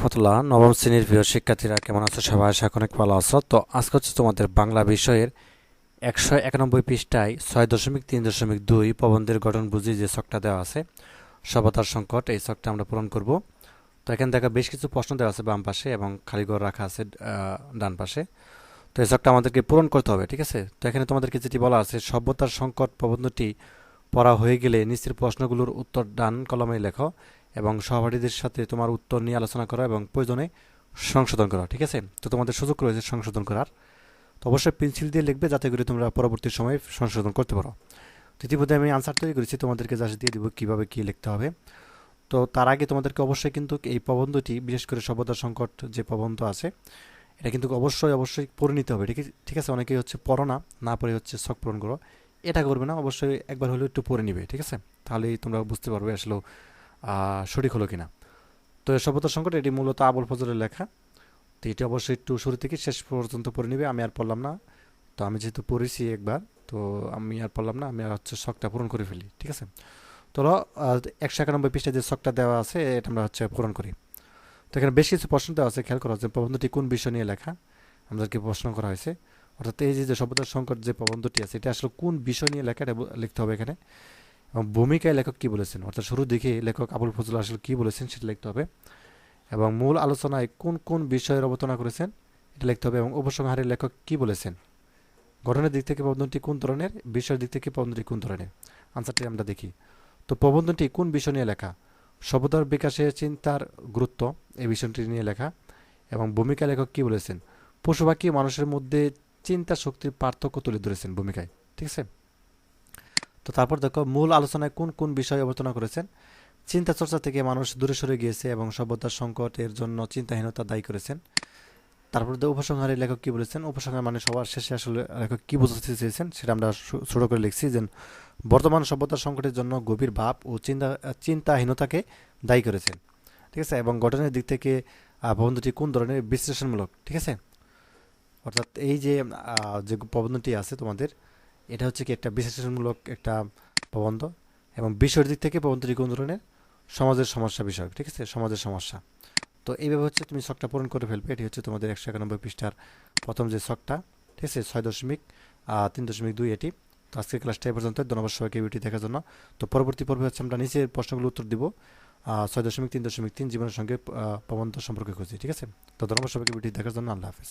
রহমতুল্লাহ নবম শ্রেণির প্রিয় শিক্ষার্থীরা কেমন আছো? সবাই আশা অনেক ভালো আছো। তো আজকে হচ্ছে তোমাদের বাংলা বিষয়ের একশো একানব্বই পৃষ্ঠায় ছয় দশমিক তিন দশমিক দুই প্রবন্ধের গঠন বুঝি যে ছকটা দেওয়া আছে সভ্যতার সংকট, এই ছকটা আমরা পূরণ করব। তো এখানে দেখা বেশ কিছু প্রশ্ন দেওয়া আছে বাম পাশে এবং খালি ঘর রাখা আছে ডান পাশে। তো এই ছকটা আমাদেরকে পূরণ করতে হবে, ঠিক আছে? তো এখানে তোমাদেরকে যেটি বলা আছে সভ্যতার সংকট প্রবন্ধটি পড়া হয়ে গেলে নিচের প্রশ্নগুলোর উত্তর ডান কলমে লেখো। এবং সহপাঠীদের সাথে তোমার উত্তর নিয়ে আলোচনা করা এবং প্রয়োজনে সংশোধন করা, ঠিক আছে? তো তোমাদের সুযোগ রয়েছে সংশোধন করার। তো অবশ্যই পেন্সিল দিয়ে লিখবে যাতে করে তোমরা পরবর্তী সময়ে সংশোধন করতে পারো। তো ইতিমধ্যে আমি আনসার তৈরি করেছি, তোমাদেরকে যা দিয়ে দিব কীভাবে কী লিখতে হবে। তো তার আগে তোমাদেরকে অবশ্যই কিন্তু এই প্রবন্ধটি, বিশেষ করে সভ্যতার সংকট যে প্রবন্ধ আছে, এটা কিন্তু অবশ্যই অবশ্যই পড়ে নিতে হবে, ঠিক ঠিক আছে? অনেকেই হচ্ছে পড়ো না না পড়ে হচ্ছে শখ পূরণ করো। এটা করবে না, অবশ্যই একবার হলেও একটু পড়ে নিবে, ঠিক আছে? তাহলেই তোমরা বুঝতে পারবে আসলে সঠিক হলো কিনা? তো এই সভ্যতার সংকট এটি মূলত আবুল ফজলের লেখা। তো এটি অবশ্যই একটু শুরু থেকে শেষ পর্যন্ত পড়ে নিবে, আমি আর পড়লাম না। তো আমি যেহেতু পড়েছি একবার, তো আমি আর পড়লাম না, আমি আর হচ্ছে শখটা পূরণ করে ফেলি, ঠিক আছে? তো একশো একানব্বই পৃষ্ঠায় যে শখটা দেওয়া আছে, এটা আমরা হচ্ছে পূরণ করি। তো এখানে বেশ কিছু প্রশ্ন দেওয়া আছে, খেয়াল করা যে প্রবন্ধটি কোন বিষয় নিয়ে লেখা, আমাদেরকে প্রশ্ন করা হয়েছে। অর্থাৎ এই যে সভ্যতার সংকট যে প্রবন্ধটি আছে, এটা আসলে কোন বিষয় নিয়ে লেখা লিখতে হবে এখানে। এবং ভূমিকায় লেখক কি বলেছেন? অর্থাৎ শুরু দিকে লেখক আবুল ফজল আসল কি বলেছেন সেটা লিখতে হবে এবং মূল আলোচনায় কোন কোন বিষয়ের অবতারণা করেছেন এটা লিখতে হবে এবং উপসংহারে লেখক কি বলেছেন? গঠনের দিক থেকে প্রবন্ধটি কোন ধরনের? বিষয়ের দিক থেকে প্রবন্ধটি কোন ধরনের? আনসারটি আমরা দেখি। তো প্রবন্ধটি কোন বিষয় নিয়ে লেখা? সভ্যতার বিকাশে চিন্তার গুরুত্ব এই বিষয়টি নিয়ে লেখা এবং ভূমিকা লেখক কি বলেছেন? পশু পাখি মানুষের মধ্যে চিন্তা শক্তির পার্থক্য তুলে ধরেছেন ভূমিকায়, ঠিক আছে? তো তারপর দেখো, মূল আলোচনায় কোন কোন বিষয় অবতারণা করেছেন? চিন্তা চর্চা থেকে মানুষ দূরে সরে গিয়েছে এবং সভ্যতার সংকটের জন্য চিন্তাহীনতা দায়ী করেছেন। তারপর দিয়ে উপসংহারে লেখক কি বলেছেন? উপসংহার মানে সবার শেষে আসলে লেখক কি বোঝাতে চেয়েছেন? সেটা আমরা ছোট করে লিখছি যে, বর্তমান সভ্যতার সংকটের জন্য গভীর ভাব ও চিন্তা, চিন্তাহীনতাকে দায়ী করেছেন। ঠিক আছে? এবং গঠনের দিক থেকে প্রবন্ধটি কোন ধরনের বিশ্লেষণমূলক? ঠিক আছে? অর্থাৎ এই যে যে প্রবন্ধটি আছে তোমাদের এটা হচ্ছে কি একটা বিশ্লেষণমূলক একটা প্রবন্ধ এবং বিষয়ের দিক থেকে প্রবন্ধটি কোন ধরনের সমাজের সমস্যা বিষয় ঠিক আছে? সমাজের সমস্যা। তো এইভাবে হচ্ছে তুমি শখটা পূরণ করে ফেলবে। এটি হচ্ছে তোমাদের একশো একানব্বই পৃষ্ঠার প্রথম যে শখটা, ঠিক আছে? ছয় দশমিক তিন দশমিক দুই এটি। তো আজকের ক্লাসটা এই পর্যন্ত। ধন্যবাদ সবাইকে ভিডিও দেখার জন্য। তো পরবর্তী পর্বে হচ্ছে আমরা নিচের প্রশ্নগুলো উত্তর দিব। ছয় দশমিক, তিন দশমিক তিন জীবনের সঙ্গে প্রবন্ধ সম্পর্কে খুঁজি, ঠিক আছে? তো ধন্যবাদ সবাইকে ভিডিও দেখার জন্য। আল্লাহ হাফেজ।